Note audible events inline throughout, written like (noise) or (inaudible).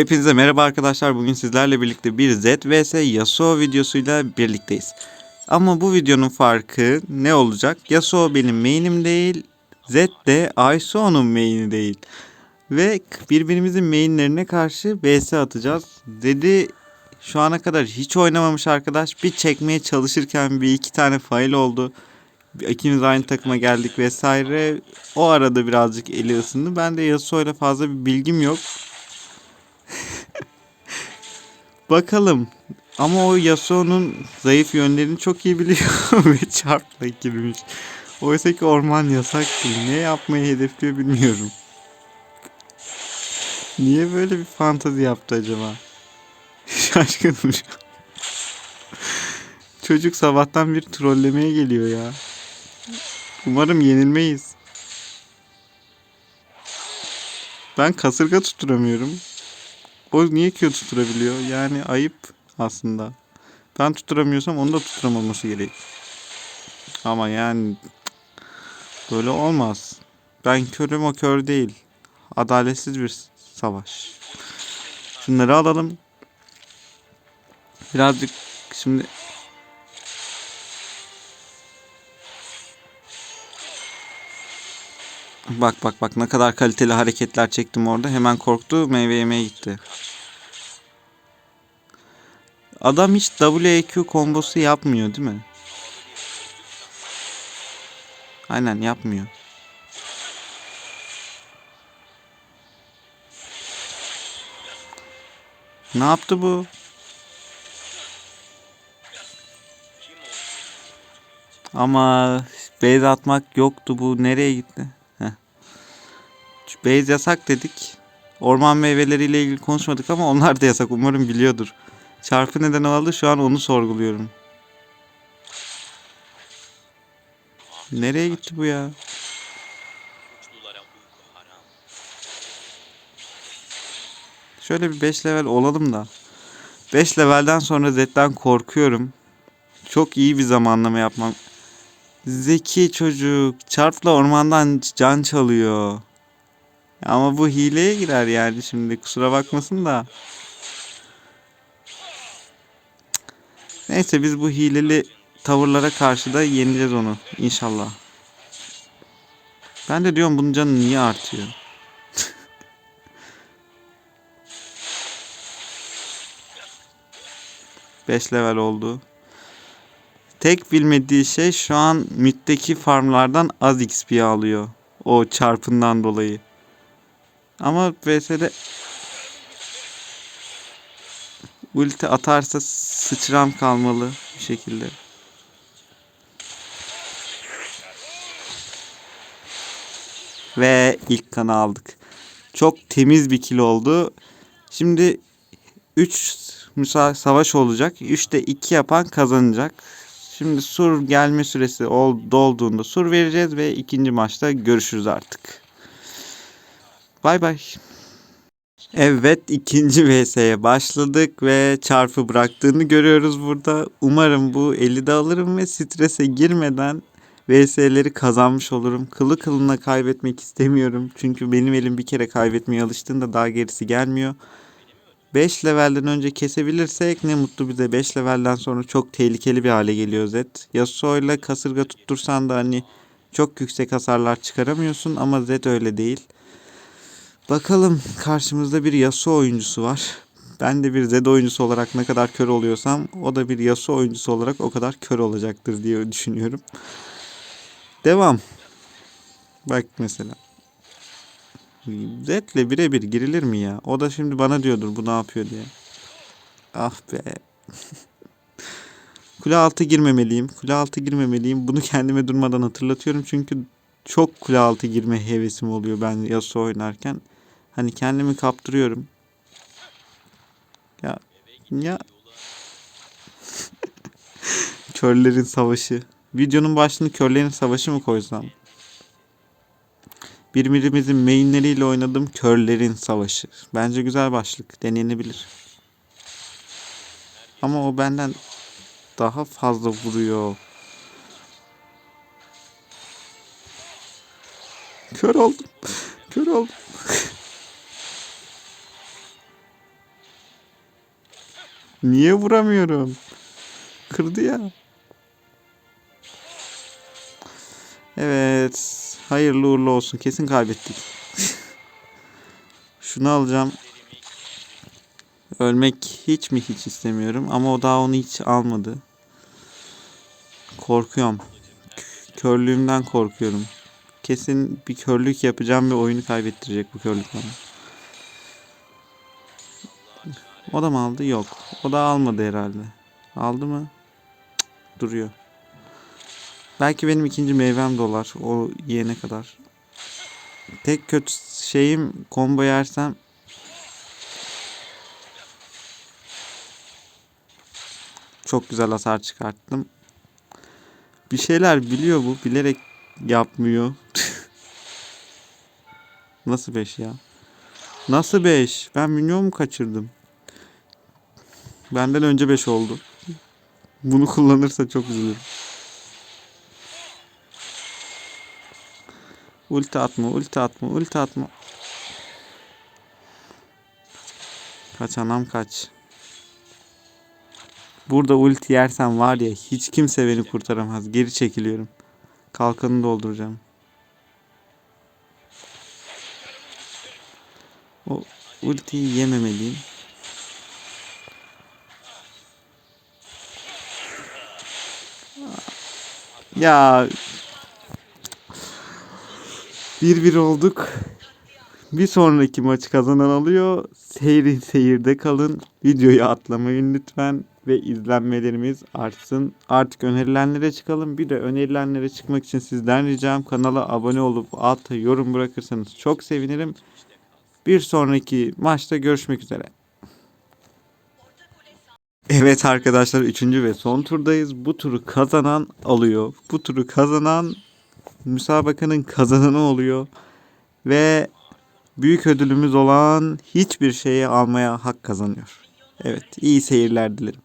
Hepinize merhaba arkadaşlar. Bugün sizlerle birlikte bir Z vs Yasuo videosuyla birlikteyiz. Ama bu videonun farkı ne olacak? Yasuo benim main'im değil, Z de Aysuo'nun main'i değil. Ve birbirimizin main'lerine karşı vs atacağız. Zed'i şu ana kadar hiç oynamamış arkadaş. Bir çekmeye çalışırken bir iki tane fail oldu. İkimiz aynı takıma geldik vesaire. O arada birazcık eli ısındı. Ben de Yasuo ile fazla bir bilgim yok. Bakalım. Ama o Yasuo'nun zayıf yönlerini çok iyi biliyor (laughs) ve çarpla girmiş. Oysa ki orman yasak değil. Ne yapmayı hedefliyor bilmiyorum. Niye böyle bir fantazi yaptı acaba? (laughs) Şaşkınım şu. Çocuk sabahtan bir trollemeye geliyor ya. Umarım yenilmeyiz. Ben kasırga tutturamıyorum. O niye Q tutturabiliyor? Yani ayıp aslında. Ben tutturamıyorsam onu da tutturamaması gerek. Ama yani böyle olmaz. Ben körüm o kör değil. Adaletsiz bir savaş. Şunları alalım. Birazcık şimdi Bak bak bak ne kadar kaliteli hareketler çektim orada. Hemen korktu meyve yemeye gitti. Adam hiç WQ kombosu yapmıyor değil mi? Aynen yapmıyor. Ne yaptı bu? Ama base atmak yoktu bu. Nereye gitti? Base yasak dedik. Orman meyveleriyle ilgili konuşmadık ama onlar da yasak. Umarım biliyordur. Çarpı neden aldı şu an onu sorguluyorum. Nereye gitti bu ya? Şöyle bir 5 level olalım da. 5 levelden sonra Z'den korkuyorum. Çok iyi bir zamanlama yapmam. Zeki çocuk. Çarpla ormandan can çalıyor. Ama bu hileye girer yani şimdi kusura bakmasın da. Neyse biz bu hileli tavırlara karşı da yeneceğiz onu inşallah. Ben de diyorum bunun canı niye artıyor? (laughs) Beş level oldu. Tek bilmediği şey şu an middeki farmlardan az XP alıyor. O çarpından dolayı. Ama VS'de ulti atarsa sıçram kalmalı bir şekilde. Ve ilk kanı aldık. Çok temiz bir kill oldu. Şimdi 3 müsa savaş olacak. 3'te 2 yapan kazanacak. Şimdi sur gelme süresi ol, dolduğunda sur vereceğiz ve ikinci maçta görüşürüz artık. Bay bay. Evet ikinci VS'ye başladık ve çarpı bıraktığını görüyoruz burada. Umarım bu 50'de alırım ve strese girmeden VS'leri kazanmış olurum. Kılı kılına kaybetmek istemiyorum. Çünkü benim elim bir kere kaybetmeye alıştığında daha gerisi gelmiyor. 5 levelden önce kesebilirsek ne mutlu bize. 5 levelden sonra çok tehlikeli bir hale geliyor Zed. Yasuo ile kasırga tuttursan da hani çok yüksek hasarlar çıkaramıyorsun ama Zed öyle değil. Bakalım karşımızda bir Yasuo oyuncusu var. Ben de bir Zed oyuncusu olarak ne kadar kör oluyorsam o da bir Yasuo oyuncusu olarak o kadar kör olacaktır diye düşünüyorum. Devam. Bak mesela. Zed'le birebir girilir mi ya? O da şimdi bana diyordur bu ne yapıyor diye. Ah be. (laughs) kule altı girmemeliyim. Kule altı girmemeliyim. Bunu kendime durmadan hatırlatıyorum. Çünkü çok kule altı girme hevesim oluyor ben Yasuo oynarken. Hani kendimi kaptırıyorum. Ya ya (laughs) Körlerin savaşı. Videonun başlığını körlerin savaşı mı koysam? Birbirimizin mainleriyle oynadığım körlerin savaşı. Bence güzel başlık. Denenebilir. Ama o benden daha fazla vuruyor. Kör oldum. (laughs) Kör oldum. Niye vuramıyorum? Kırdı ya. Evet. Hayırlı uğurlu olsun. Kesin kaybettik. (laughs) Şunu alacağım. Ölmek hiç mi hiç istemiyorum ama o daha onu hiç almadı. Korkuyorum. Körlüğümden korkuyorum. Kesin bir körlük yapacağım ve oyunu kaybettirecek bu körlük bana. O da mı aldı? Yok. O da almadı herhalde. Aldı mı? Cık, duruyor. Belki benim ikinci meyvem dolar. O yiyene kadar. Tek kötü şeyim combo yersem çok güzel hasar çıkarttım. Bir şeyler biliyor bu. Bilerek yapmıyor. (laughs) Nasıl 5 ya? Nasıl 5? Ben minyon mu kaçırdım? Benden önce 5 oldu. Bunu kullanırsa çok üzülürüm. Ulti atma, ulti atma, ulti atma. Kaç anam kaç. Burada ulti yersem var ya hiç kimse beni kurtaramaz. Geri çekiliyorum. Kalkanı dolduracağım. O ultiyi yememeliyim. Ya 1-1 olduk. Bir sonraki maçı kazanan alıyor. Seyrin seyirde kalın. Videoyu atlamayın lütfen. Ve izlenmelerimiz artsın. Artık önerilenlere çıkalım. Bir de önerilenlere çıkmak için sizden ricam kanala abone olup alta yorum bırakırsanız çok sevinirim. Bir sonraki maçta görüşmek üzere. Evet arkadaşlar 3. ve son turdayız. Bu turu kazanan alıyor. Bu turu kazanan müsabakanın kazananı oluyor. Ve büyük ödülümüz olan hiçbir şeyi almaya hak kazanıyor. Evet iyi seyirler dilerim.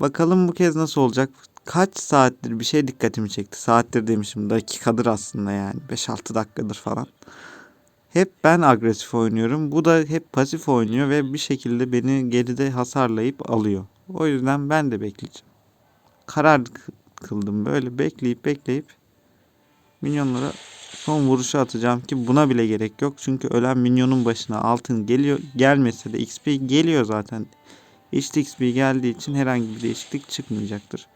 Bakalım bu kez nasıl olacak? Kaç saattir bir şey dikkatimi çekti. Saattir demişim dakikadır aslında yani 5-6 dakikadır falan. Hep ben agresif oynuyorum. Bu da hep pasif oynuyor ve bir şekilde beni geride hasarlayıp alıyor. O yüzden ben de bekleyeceğim. Karar kıldım böyle bekleyip bekleyip minyonlara son vuruşu atacağım ki buna bile gerek yok. Çünkü ölen minyonun başına altın geliyor gelmese de XP geliyor zaten. İşte XP geldiği için herhangi bir değişiklik çıkmayacaktır.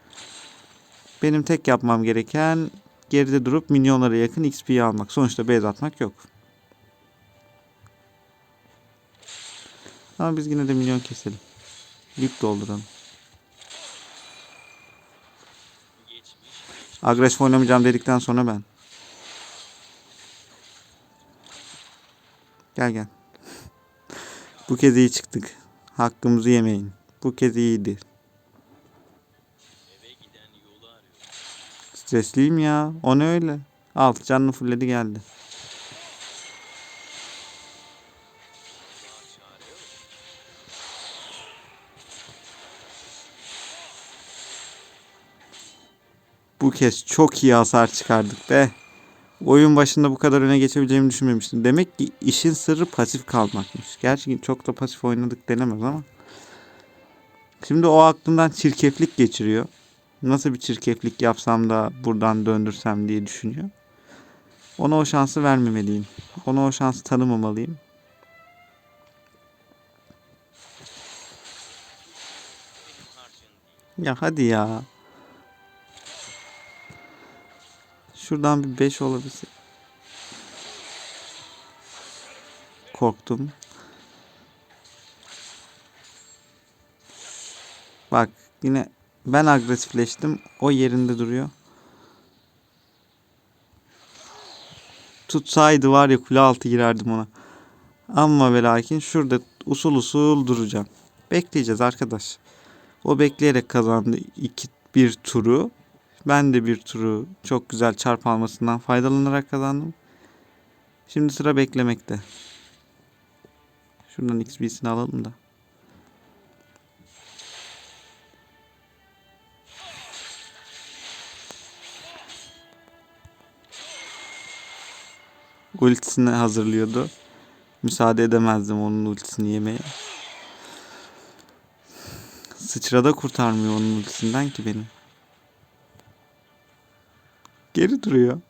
Benim tek yapmam gereken geride durup minyonlara yakın XP'yi almak. Sonuçta base atmak yok. Ama biz yine de milyon keselim. Yük dolduralım. Agresif oynamayacağım dedikten sonra ben. Gel gel. Bu kez iyi çıktık. Hakkımızı yemeyin. Bu kez iyiydi. Stresliyim ya. O ne öyle? Al canını fulledi geldi. Bu kez çok iyi hasar çıkardık be. Oyun başında bu kadar öne geçebileceğimi düşünmemiştim. Demek ki işin sırrı pasif kalmakmış. Gerçi çok da pasif oynadık denemez ama. Şimdi o aklından çirkeflik geçiriyor. Nasıl bir çirkeflik yapsam da buradan döndürsem diye düşünüyor. Ona o şansı vermemeliyim. Ona o şansı tanımamalıyım. Ya hadi ya. Şuradan bir 5 olabilse. Korktum. Bak yine ben agresifleştim. O yerinde duruyor. Tutsaydı var ya kule altı girerdim ona. Ama ve lakin şurada usul usul duracağım. Bekleyeceğiz arkadaş. O bekleyerek kazandı iki bir turu. Ben de bir turu çok güzel çarp almasından faydalanarak kazandım. Şimdi sıra beklemekte. Şuradan XP'sini alalım da. Ultisini hazırlıyordu. Müsaade edemezdim onun ultisini yemeye. Sıçrada kurtarmıyor onun ultisinden ki beni. Geri duruyor.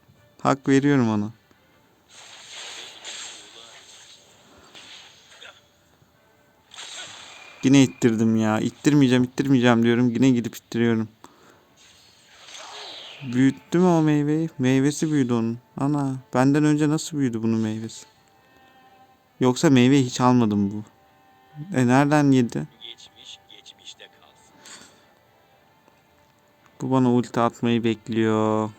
Hak veriyorum ona. Yine ittirdim ya. İttirmeyeceğim, ittirmeyeceğim diyorum. Yine gidip ittiriyorum. Büyüttü mü o meyveyi? Meyvesi büyüdü onun. Ana, benden önce nasıl büyüdü bunun meyvesi? Yoksa meyveyi hiç almadım bu. E nereden yedi? Geçmiş geçmişte kalsın. Bu bana ulti atmayı bekliyor.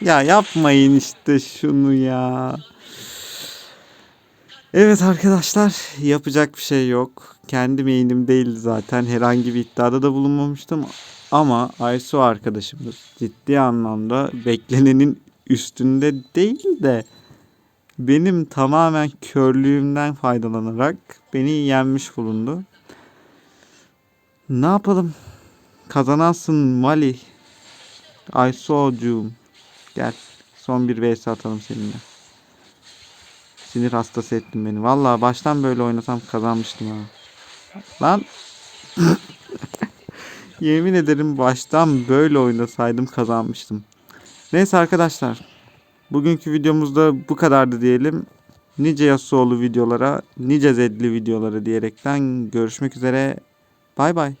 Ya yapmayın işte şunu ya. Evet arkadaşlar yapacak bir şey yok. Kendi main'im değildi zaten. Herhangi bir iddiada da bulunmamıştım. Ama Aysu arkadaşımız ciddi anlamda beklenenin üstünde değil de benim tamamen körlüğümden faydalanarak beni yenmiş bulundu. Ne yapalım? Kazanansın Mali. Aysu'cuğum. Gel. Son bir vs atalım seninle. Sinir hastası ettin beni. Vallahi baştan böyle oynasam kazanmıştım ha. Lan. (laughs) Yemin ederim baştan böyle oynasaydım kazanmıştım. Neyse arkadaşlar. Bugünkü videomuzda bu kadardı diyelim. Nice Yasuo'lu videolara, nice Zedli videolara diyerekten görüşmek üzere. Bay bay.